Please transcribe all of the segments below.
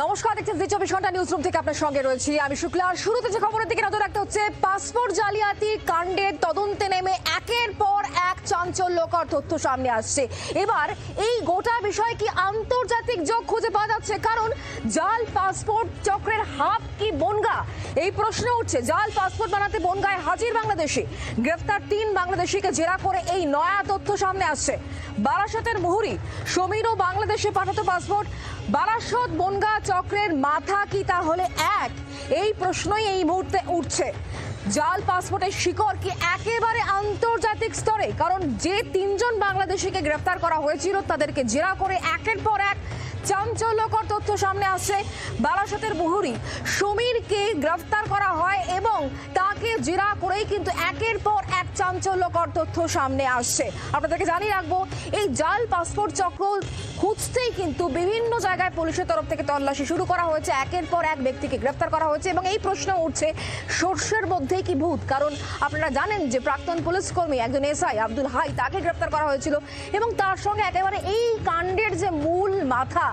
নমস্কার, দেখছেন জি চব্বিশ ঘণ্টা নিউজ রুম থেকে আপনার সঙ্গে রয়েছি। আমি শুক্লা, আর শুরুতে যে খবরের দিকে নজর রাখতে হচ্ছে, পাসপোর্ট জালিয়াতি কাণ্ডের তদন্তে নেমে একের পর এক চাঞ্চল্যকর তথ্য সামনে আসছে। এবার এই গোটা বিষয় কি আন্তর্জাতিক যোগ খুঁজে পাওয়া যাচ্ছে? কারণ জাল পাসপোর্ট চক্রের হাব কি বনগা? এই প্রশ্ন উঠছে, জাল পাসপোর্ট বানাতে বনগায় হাজির বাংলাদেশি। গ্রেফতার তিন বাংলাদেশিকে জেরা করে এই নয়া তথ্য সামনে আসছে। বারাসতের মুহুরি, সমীরও বাংলাদেশে পাঠাতো পাসপোর্ট। বারাসত বনগা চক্রের মাথা কি তাহলে এক? এই প্রশ্নই এই মুহূর্তে উঠছে। জাল পাসপোর্টের শিকড় কি একেবারে আন্তর্জাতিক স্তরে? কারণ যে তিনজন বাংলাদেশিকে গ্রেফতার করা হয়েছিল, তাদেরকে জেরা করে একের পর এক চাঞ্চল্যকর তথ্য সামনে আসছে। বারাসতের বহুরি সমীরকে গ্রেফতার করা হয় এবং তাকে জেরা করেই কিন্তু একের পর এক চাঞ্চল্যকর তথ্য সামনে আসছে। আপনাদেরকে জানিয়ে রাখব, এই জাল পাসপোর্ট চক্র খুঁজতেই কিন্তু বিভিন্ন জায়গায় পুলিশের তরফ থেকে তল্লাশি শুরু করা হয়েছে। একের পর এক ব্যক্তিকে গ্রেফতার করা হয়েছে এবং এই প্রশ্ন উঠছে, সর্ষের মধ্যেই কি ভূত? কারণ আপনারা জানেন যে প্রাক্তন পুলিশ কর্মী একজন এসআই আব্দুল হাই তাকে গ্রেফতার করা হয়েছিল এবং তার সঙ্গে একেবারে এই কাণ্ডের যে মূল মাথা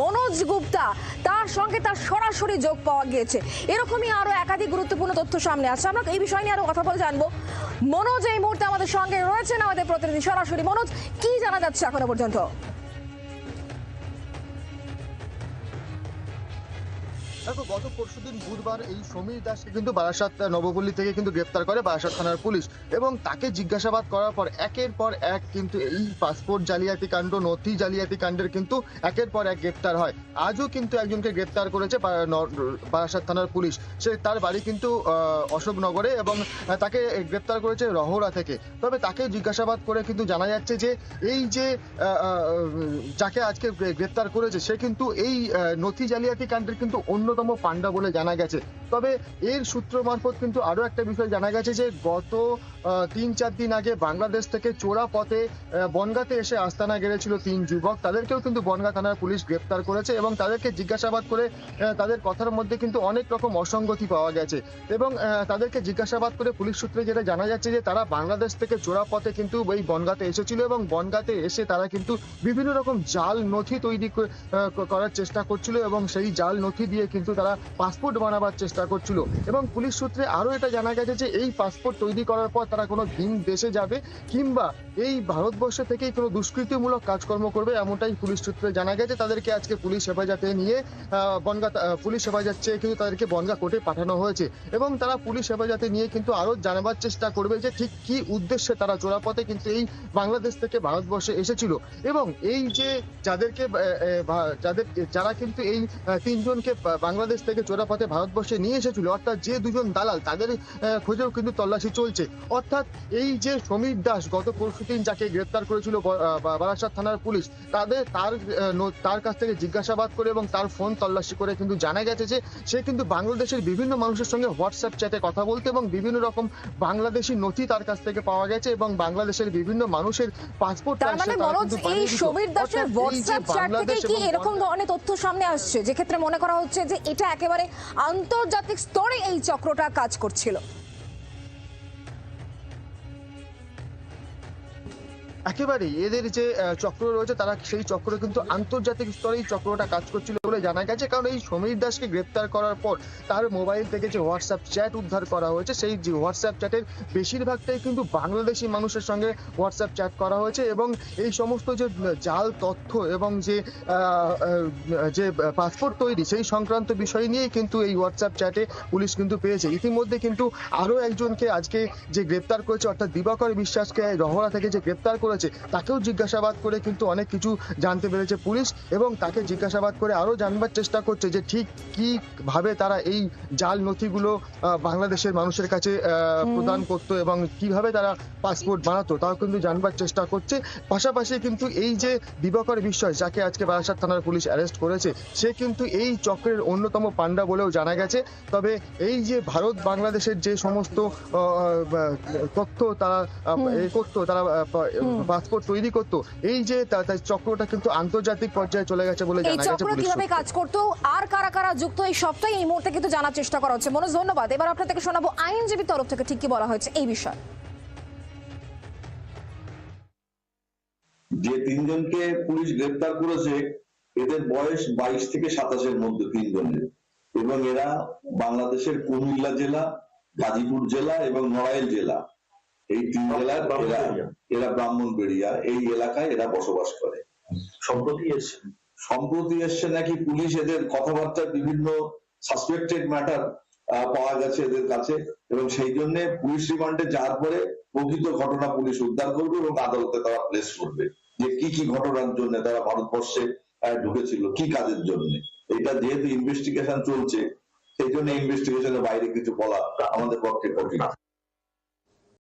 মনোজ গুপ্তা, তার সঙ্গে তার সরাসরি যোগ পাওয়া গিয়েছে। এরকমই আরও একাধিক গুরুত্বপূর্ণ তথ্য সামনে আসছে। আমরা এই বিষয় নিয়ে আরও কথা বলে জানব। মনোজ এই মুহূর্তে আমাদের সঙ্গে রয়েছেন আমাদের প্রতিনিধি সরাসরি। মনোজ, কি জানা যাচ্ছে এখনও পর্যন্ত? দেখো, গত পরশুদিন বুধবার এই সমীর দাসকে কিন্তু বারাসাত নবপল্লী থেকে কিন্তু গ্রেপ্তার করে বারাসাত থানার পুলিশ এবং তাকে জিজ্ঞাসাবাদ করার পর একের পর এক কিন্তু এই পাসপোর্ট জালিয়াতি কাণ্ড, নথি জালিয়াতি কাণ্ডের কিন্তু একের পর এক গ্রেপ্তার হয়। আজও কিন্তু একজনকে গ্রেপ্তার করেছে বারাসাত থানার পুলিশ। সে তার বাড়ি কিন্তু অশোকনগরে এবং তাকে গ্রেপ্তার করেছে রহরা থেকে। তবে তাকে জিজ্ঞাসাবাদ করে কিন্তু জানা যাচ্ছে যে এই যে যাকে আজকে গ্রে- গ্রেপ্তার করেছে, সে কিন্তু এই নথি জালিয়াতি কাণ্ডের কিন্তু অন্যতম পান্ডা বলে জানা গেছে। তবে এর সূত্র মারফত কিন্তু আরও একটা বিষয় জানা গেছে যে, গত তিন চার দিন আগে বাংলাদেশ থেকে চোরা পথে বনগাঁতে এসে আস্তানা গেড়েছিল তিন যুবক। তাদেরকেও কিন্তু বনগাঁ থানার পুলিশ গ্রেপ্তার করেছে এবং তাদেরকে জিজ্ঞাসাবাদ করে তাদের কথার মধ্যে কিন্তু অনেক রকম অসঙ্গতি পাওয়া গেছে। এবং তাদেরকে জিজ্ঞাসাবাদ করে পুলিশ সূত্রে যেটা জানা যাচ্ছে যে, তারা বাংলাদেশ থেকে চোরা পথে কিন্তু ওই বনগাঁতে এসেছিল এবং বনগাঁতে এসে তারা কিন্তু বিভিন্ন রকম জাল নথি তৈরি করার চেষ্টা করছিল এবং সেই জাল নথি দিয়ে কিন্তু তারা পাসপোর্ট বানাবার চেষ্টা করছিল। এবং পুলিশ সূত্রে আরও এটা জানা গেছে যে এই পাসপোর্ট তৈরি করার পর তারা কোনো ভিন দেশে যাবে কিংবা এই ভারতবর্ষ থেকেই কোনো দুষ্কৃতিমূলক কাজকর্ম করবে এমনটাই পুলিশ সূত্রে জানা গেছে। তাদেরকে আজকে পুলিশ হেফাজতে নিয়ে বনগা পুলিশ হেফাজতে কিন্তু তাদেরকে বনগা কোর্টে পাঠানো হয়েছে। এবং তারা পুলিশ হেফাজতে নিয়ে কিন্তু আরও জানাবার চেষ্টা করবে যে ঠিক কি উদ্দেশ্যে তারা চোরাপথে কিন্তু এই বাংলাদেশ থেকে ভারতবর্ষে এসেছিল। এবং এই যে যাদেরকে যাদের, যারা কিন্তু এই তিনজনকে বাংলাদেশ থেকে চোরাপথে ভারতবর্ষে নিয়ে এসেছিল অর্থাৎ যে দুজন দালাল তাদের খোঁজেও কিন্তু তল্লাশি চলছে। অর্থাৎ এই যে সমীর দাস গত পরশুদিন যাকে গ্রেপ্তার করেছিল বারাসাত থানার পুলিশ তাদের তার তার কাছ থেকে জিজ্ঞাসাবাদ করে এবং তার ফোন তল্লাশি করে কিন্তু জানা গেছে যে সে কিন্তু বাংলাদেশের বিভিন্ন মানুষের সঙ্গে হোয়াটসঅ্যাপ চ্যাটে কথা বলতে এবং বিভিন্ন রকম বাংলাদেশি নথি তার কাছ থেকে পাওয়া গেছে এবং বাংলাদেশের বিভিন্ন মানুষের পাসপোর্ট তার মানে মনোজ এই সমীর দাসের হোয়াটসঅ্যাপ চ্যাট থেকে কি এরকম ধরনের তথ্য সামনে আসছে? যে ক্ষেত্রে মনে করা হচ্ছে যে এটা একেবারে আন্তর্জাতিক স্তরে এই চক্রটা কাজ করছিল। একেবারেই এদের যে চক্র রয়েছে, তারা সেই চক্র কিন্তু আন্তর্জাতিক স্তরে এই চক্রটা কাজ করছিল। জানা গেছে, কারণ এই সমীর দাসকে গ্রেপ্তার করার পর তার মোবাইল থেকে যে হোয়াটসঅ্যাপ চ্যাট উদ্ধার করা হয়েছে, সেই যে হোয়াটসঅ্যাপ চ্যাটের বেশিরভাগটাই কিন্তু বাংলাদেশি মানুষের সঙ্গে হোয়াটসঅ্যাপ চ্যাট করা হয়েছে এবং এই সমস্ত যে জাল তথ্য এবং যে যে পাসপোর্ট তৈরি, সেই সংক্রান্ত বিষয় নিয়েই কিন্তু এই হোয়াটসঅ্যাপ চ্যাটে পুলিশ কিন্তু পেয়েছে। ইতিমধ্যে কিন্তু আরও একজনকে আজকে যে গ্রেপ্তার করেছে, অর্থাৎ দিবাকর বিশ্বাসকে রহরা থেকে যে গ্রেপ্তার করেছে, তাকেও জিজ্ঞাসাবাদ করে কিন্তু অনেক কিছু জানতে পেরেছে পুলিশ এবং তাকে জিজ্ঞাসাবাদ করে আরও জানবার চেষ্টা করছে যে ঠিক কি ভাবে তারা এই জাল নথিগুলো বাংলাদেশের মানুষের কাছে প্রদান করতো এবং কীভাবে তারা পাসপোর্ট বানাতো তাও কিন্তু জানবার চেষ্টা করছে। পাশাপাশি কিন্তু এই যে দিবাকর বিশ্বাস যাকে আজকে বারাসাত থানার পুলিশ অ্যারেস্ট করেছে সে কিন্তু এই চক্রের অন্যতম পান্ডা বলেও জানা গেছে। তবে এই যে ভারত বাংলাদেশের যে সমস্ত তথ্য তারা এ করতো তারা পাসপোর্ট তৈরি করতো এই যে চক্রটা কিন্তু আন্তর্জাতিক পর্যায়ে চলে গেছে বলে জানা গেছে পুলিশ কীভাবে। কাজ করতো আর কারা কারা যুক্ত এই সবটাই এই মুহূর্তে কিন্তু জানার চেষ্টা করা হচ্ছে। মনোজ ধন্যবাদ। এবার আপনার থেকে শোনাবো আইনজীবী তরফ থেকে ঠিক কি বলা হয়েছে এই বিষয়ে। যে তিনজনকে পুলিশ গ্রেপ্তার করেছে এদের বয়স বাইশ থেকে সাতাশের মধ্যে তিনজনের। এবং এরা বাংলাদেশের কুমিল্লা জেলা গাজীপুর জেলা এবং নড়াইল জেলা। এই তিন জেলার এরা ব্রাহ্মণবাড়িয়া। এরা ব্রাহ্মণবেড়িয়া এই এলাকায় এরা বসবাস করে। সম্প্রতি এসেছেন সম্প্রতি এসছে নাকি পুলিশ এদের কথাবার্তার বিভিন্ন সাসপেক্টেড ম্যাটার পাওয়া গেছে এদের কাছে এবং সেই জন্য পুলিশ রিমান্ডে যাওয়ার পরে প্রকৃত ঘটনা পুলিশ উদ্ধার করবে এবং আদালতে তারা প্লেস করবে যে কি কি ঘটনার জন্য তারা ভারতবর্ষে ঢুকেছিল, কি কাজের জন্য। এটা যেহেতু ইনভেস্টিগেশন চলছে, সেই জন্য ইনভেস্টিগেশনের বাইরে কিছু বলা আমাদের পক্ষে কঠিন।